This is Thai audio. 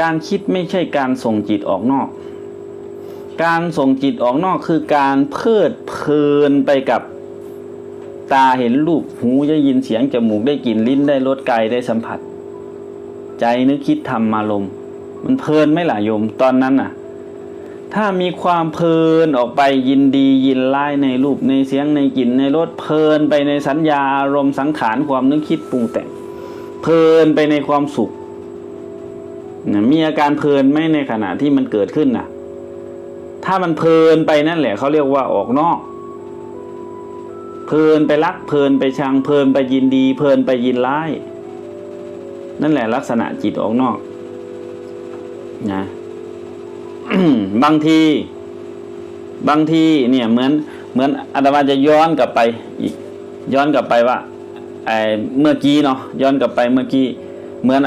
การคิดไม่ใช่การส่งจิตออกนอก การส่งจิตออกนอกคือการเพลิดเพลินไปกับตาเห็นรูปหูได้ยินเสียงจมูกได้กลิ่นลิ้นได้รสกายได้สัมผัส ใจนึกคิดทำมาลมมันเพลินไหม่ล่ะโยมตอนนั้นน่ะ ถ้ามีความเพลินออกไปยินดียินไล่ในรูปในเสียงในกลิ่นในรสเพลินไปในสัญญาอารมณ์สังขารความนึกคิดปรุงแต่งเพลินไปในความสุข นะมีอาการเพลินไหมในขณะที่มันเกิดขึ้นน่ะถ้ามันเพลินไปนั่นแหละเขาเรียกว่าออกนอก เพลินไปรักเพลินไปชังเพลินไปยินดี เพลินไปยินร้าย นั่นแหละลักษณะจิตออกนอกนะบางที บางทีเนี่ยเหมือนเหมือนอาตมาจะย้อนกลับไปอีกย้อนกลับไปว่าไอ้เมื่อกี้เนาะย้อนกลับไปเมื่อกี้เหมือน